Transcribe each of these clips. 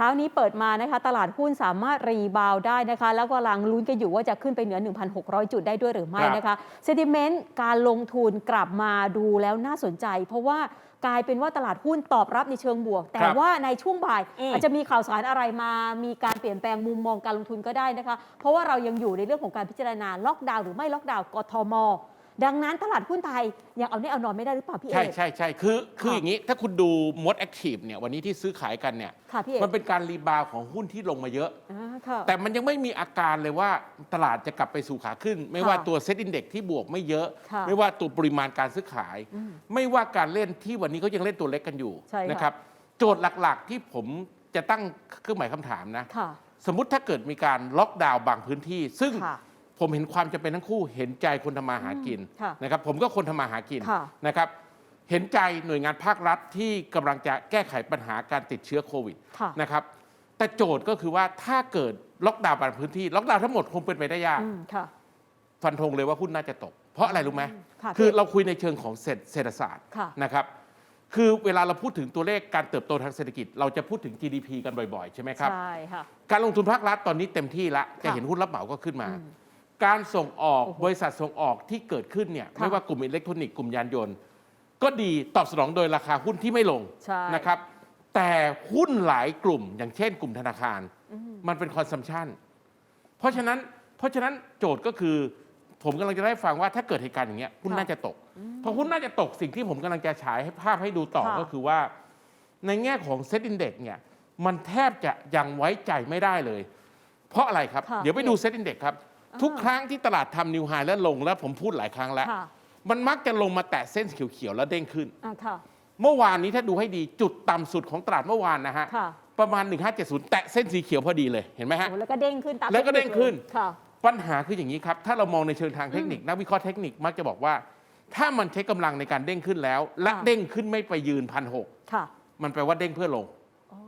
เช้านี้เปิดมานะคะ ตลาดหุ้นสามารถรีบาวด์ได้นะคะ แล้วก็กำลังลุ้นกันอยู่ว่าจะขึ้นไปเหนือ 1,600 จุดได้ด้วยหรือไม่นะคะเซติเมนต์การลงทุนกลับมาดูแล้วน่าสนใจ เพราะว่ากลายเป็นว่าตลาดหุ้นตอบรับในเชิงบวก แต่ครับว่าในช่วงบ่ายอืมอาจจะมีข่าวสารอะไรมา มีการเปลี่ยนแปลงมุมมองการลงทุนก็ได้นะคะ เพราะว่าเรายังอยู่ในเรื่องของการพิจารณาล็อกดาวน์หรือไม่ล็อกดาวน์กทม ดังนั้นตลาดหุ้นไทยยังเอาแน่เอานอนไม่ได้หรือเปล่าพี่เอใช่กใช่ใช่คือคือค่ะอย่างนี้ถ้าคุณดูมดแอคทีฟเนี่ยวันนี้ที่ซื้อขายกันเนี่ยค่ะพี่เอกมันเป็นการรีบาวด์ของหุ้นที่ลงมาเยอะ อ่าค่ะ แต่มันยังไม่มีอาการเลยว่าตลาดจะกลับไปสู่ขาขึ้น ไม่ว่าค่ะตัวเซ็ตอินเด็กที่บวกไม่เยอะ ค่ะไม่ว่าตัวปริมาณการซื้อขายอืมไม่ว่าการเล่นที่วันนี้เขายังเล่นตัวเล็กกันอยู่ใช่ค่ะ นะครับโจทย์หลักๆที่ผมจะตั้งเครื่องหมายคำถามนะ ค่ะ สมมติถ้าเกิดมีการล็อกดาวน์บางพื้นที่ ซึ่งค่ะ ผมเห็นความจำเป็นทั้งคู่เห็นใจคนทำมาหากินอืมค่ะนะครับผมก็คนทำมาหากินค่ะ นะครับ เห็นใจหน่วยงานภาครัฐที่กำลังจะแก้ไขปัญหาการติดเชื้อโควิด ค่ะ นะครับ แต่โจทย์ก็คือว่าถ้าเกิดล็อกดาวน์บางพื้นที่ ล็อกดาวน์ทั้งหมดคงเป็นไปได้ยาก อืมค่ะ ฟันธงเลยว่าหุ้นน่าจะตก เพราะอะไรรู้ไหมค่ะคือพี่เราคุยในเชิงของเศรษฐเศรษฐศาสตร์ค่ะ นะครับ คือเวลาเราพูดถึงตัวเลขการเติบโตทางเศรษฐกิจ เราจะพูดถึง GDP กันบ่อยๆ ใช่ไหมครับ ใช่ค่ะ การลงทุนภาครัฐตอนนี้เต็มที่ละ จะค่ะเห็นหุ้นรับเหมาก็ขึ้นมา อืม การส่งออกโอ้โหบริษัทส่งออกที่เกิดขึ้นเนี่ยค่ะไม่ว่ากลุ่มอิเล็กทรอนิกส์กลุ่มยานยนต์ ก็ดีตอบสนองโดยราคาหุ้นที่ไม่ลงใช่ นะครับ แต่หุ้นหลายกลุ่ม อย่างเช่นกลุ่มธนาคารอืมมันเป็นคอนซัมชันเพราะฉะนั้นเพราะฉะนั้นโจทย์ก็คือ ผมกำลังจะได้ฟังว่าถ้าเกิดเหตุการณ์อย่างเงี้ยหุ้นค่ะน่าจะตกพอหุ้นน่าจะตกสิ่งที่ผมกำลังจะฉายให้ภาพให้ดูต่อค่ะ ก็คือว่า ในแง่ของเซ็ตอินเด็กเนี่ยมันแทบจะยังไว้ใจไม่ได้เลย เพราะอะไรครับ ค่ะ เดี๋ยวไปดูเซ็ตอินเด็กครับอ่า ทุกครั้งที่ตลาดทำนิวไฮแล้วลงแล้วผมพูดหลายครั้งแล้ว ค่ะมันมักจะลงมาแตะเส้นเขียวๆแล้วเด้งขึ้น อ่าค่ะ เมื่อวานนี้ถ้าดูให้ดีจุดต่ำสุดของตลาดเมื่อวานนะฮะค่ะ ประมาณ 1570 แตะเส้นสีเขียวพอดีเลยเห็นไหมฮะ โอ้แล้วก็เด้งขึ้นตามแล้วก็เด้งขึ้น ค่ะ ปัญหาคืออย่างนี้ครับ ถ้าเรามองในเชิงทางเทคนิคนักวิเคราะห์เทคนิคมักจะบอกว่า ถ้ามันใช้กำลังในการเด้งขึ้นแล้ว และค่ะ เด้งขึ้นไม่ไปยืนพันหกค่ะมันแปลว่าเด้งเพื่อลง อ๋อ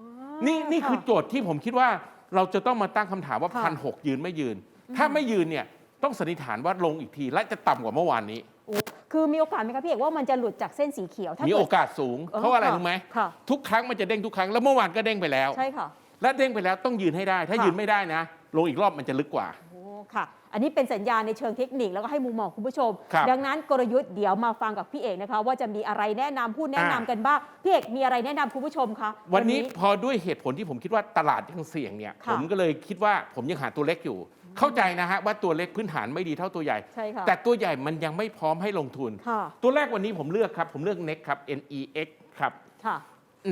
นี่นี่คือค่ะ โจทย์ที่ผมคิดว่าเราจะต้องมาตั้งคำถามว่าค่ะ พันหกยืนไม่ยืน ถ้าไม่ยืนเนี่ยต้องสันนิษฐานว่าลงอีกทีและจะต่ำกว่าเมื่อวานนี้โอ้คือมีโอกาสไหมคะพี่เอกว่ามันจะหลุดจากเส้นสีเขียวถ้ามีเกิดโอกาสสูง เออเพราะว่าอะไรค่ะรู้ไหมค่ะ ทุกครั้งมันจะเด้งทุกครั้งแล้วเมื่อวานก็เด้งไปแล้ว ใช่ค่ะ และเด้งไปแล้วต้องยืนให้ได้ ถ้าค่ะ ยืนไม่ได้นะ ลงอีกรอบมันจะลึกกว่า โอ้ค่ะ อันนี้เป็นสัญญาณในเชิงเทคนิคแล้วก็ให้มุมมองคุณผู้ชม ครับดังนั้นกลยุทธ์เดี๋ยวมาฟังกับพี่เอกนะคะ ว่าจะมีอะไรแนะนำพูดแนะนำอ่า กันบ้างพี่เอกมีอะไรแนะนำคุณผู้ชมคะ วันนี้พอด้วยเหตุผลที่ผมคิดว่าตลาดยังเสี่ยงเนี่ย ค่ะ ผมก็เลยคิดว่าผมยังหาตัวเล็กอยู่ เข้าใจนะฮะว่าตัวเล็กพื้นฐานไม่ดีเท่าตัวใหญ่ ใช่ค่ะแต่ตัวใหญ่มันยังไม่พร้อมให้ลงทุน ค่ะตัวแรกวันนี้ผมเลือกครับ ผมเลือก NEX ครับ NEX ครับ ค่ะ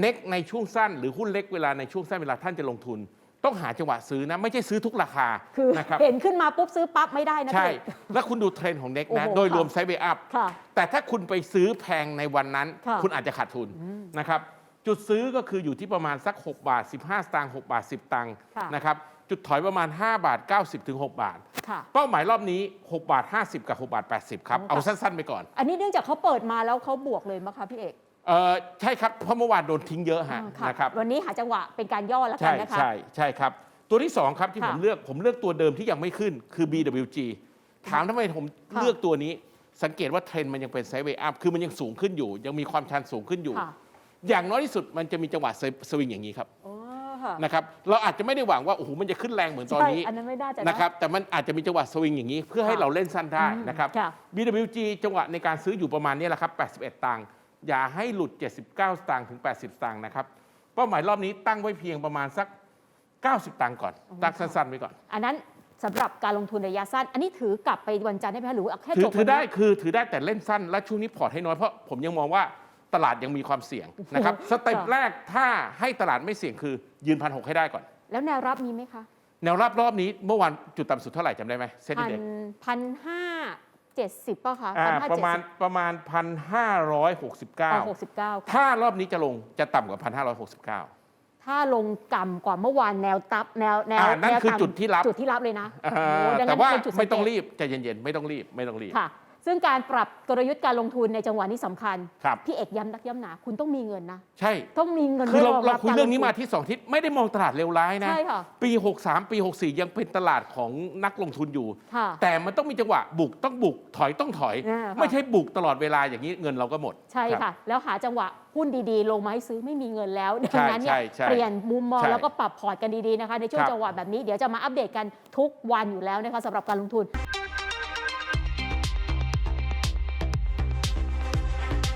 NEX ในช่วงสั้นหรือหุ้นเล็กเวลาในช่วงสั้นเวลาท่านจะลงทุน ต้องหาจังหวะซื้อนะ ไม่ใช่ซื้อทุกราคาคือนะครับเห็นขึ้นมาปุ๊บซื้อปั๊บไม่ได้นะใช่ พี่เอกแล้วคุณดูเทรนด์ของ NEX นะโอ้โหโดยรวมค่ะ ไซด์เวย์อัพ ค่ะ แต่ถ้าคุณไปซื้อแพงในวันนั้นค่ะคุณอาจจะขาดทุนนะครับ จุดซื้อก็คืออยู่ที่ประมาณสัก 6 บาท 15 สตางค์6บาท 10 ตังค์ค่ะนะครับ จุดถอยประมาณ 5 บาท 90ถึง6บาท ค่ะ เป้าหมายรอบนี้ 6 บาท 50 กับ 6 บาท 80 ครับ โอ้ค่ะ เอาสั้น ๆ ไปก่อน อันนี้เนื่องจากเขาเปิดมาแล้วเขาบวกเลยมั้งคะพี่เอกเออใช่ครับ เพราะเมื่อวานโดนทิ้งเยอะฮะอ่าค่ะนะครับ วันนี้หาจังหวะเป็นการย่อแล้วกัใช่นนะคะ ใช่ใช่ครับ ตัวที่ 2 ครับที่ค่ะผมเลือกผมเลือกตัวเดิมที่ยังไม่ขึ้นคือ BWG ถามทำไมผมค่ะเลือกตัวนี้ สังเกตว่าเทรนด์มันยังเป็นไซด์เวย์อัพคือมันยังสูงขึ้นอยู่ ยังมีความชันสูงขึ้นอยู่ ค่ะ อย่างน้อยที่สุดมันจะมีจังหวะสวิงอย่างนี้ครับอ๋อค่ะ นะครับเราอาจจะไม่ได้หวังว่าโอ้โหมันจะขึ้นแรงเหมือนตอนนี้ใช่อันนั้นไม่น่าจะนะครับแต่มันอาจจะมีจังหวะสวิงอย่างนี้ เพื่อให้ค่ะเราเล่นสั้นได้อืมนะครับค่ะ BWG จังหวะในการซื้ออยู่ประมาณนี้แหละครับ 81 ตังค์อย่าให้หลุด 79 สตางค์ถึง 80 สตางค์นะครับเป้าหมายรอบนี้ตั้งไว้เพียงประมาณสัก 90 ตังค์ก่อนตั้งสั้นๆไว้ก่อน อันนั้นสำหรับการลงทุนระยะสั้น อันนี้ถือกลับไปวันจันทร์ได้ไหมคะหรือว่าแค่ถืจอบถือวันนี้ได้คือถือได้แต่เล่นสั้นและช่วงนี้พอร์ตให้น้อยเพราะผมยังมองว่า ตลาดยังมีความเสี่ยงนะครับสเต็ปค่ะแรกถ้าให้ตลาดไม่เสี่ยงคือยืนพันหให้ได้ก่อน แล้วแนวรับมีไหมคะ แนวรับรอบนี้เมื่อวานจุดต่ำสุดเท่าไหร่จำได้ไหมเซ็นพัดีนเด็กพันห้าเจ็ดสิบป่ะคะอ่าพันห้าประเจ็ดมาณสิบประมาณพันห้าร้อยหกสิบเก้าหกสิบเก้าค่ะถ้ารอบนี้จะลงจะต่ำกว่าพันห้าร้อยหกสิบเก้าถ้าลงต่ำกว่าเมื่อวานแนวตับแนวแนวอ่านั่นแวคือต่ำจุดที่รับจุดที่รับเลยนะโอ้ดังนั้นแต่ว่าเป็นจุดสังเกไม่ต้องรีบใจเย็นๆไม่ต้องรีบไม่ต้องรีบค่ะ ซึ่งการปรับกลยุทธ์การลงทุนในจังหวะนี้สำคัญ ครับ พี่เอกย้ำนักย้ำหนา คุณต้องมีเงินนะ ใช่ ต้องมีเงินคือเราไว้เราบคุยเรื่องนี้มากลทุที่สองทิศไม่ได้มองตลาดเลวร้ายนะ ใช่ค่ะ ปี 63 ปี 64 ยังเป็นตลาดของนักลงทุนอยู่ ค่ะ แต่มันต้องมีจังหวะบุกต้องบุกถอยต้องถอย อ่าค่ะ ไม่ใช่บุกตลอดเวลาอย่างนี้เงินเราก็หมดใช่รับ ค่ะ แล้วหาจังหวะหุ้นดีๆ ลงมาให้ซื้อไม่มีเงินแล้วดัใช่งนั้นเนี่ยใช่ใช่เปลี่ยนมุมมองใช่แล้วก็ปรับพอร์ตกันดีๆนะคะ ในช่วงครับ จังหวะแบบนี้เดี๋ยวจะมาอัปเดตกันทุกวันอยู่แล้วนะคะสำหรับการลงทุน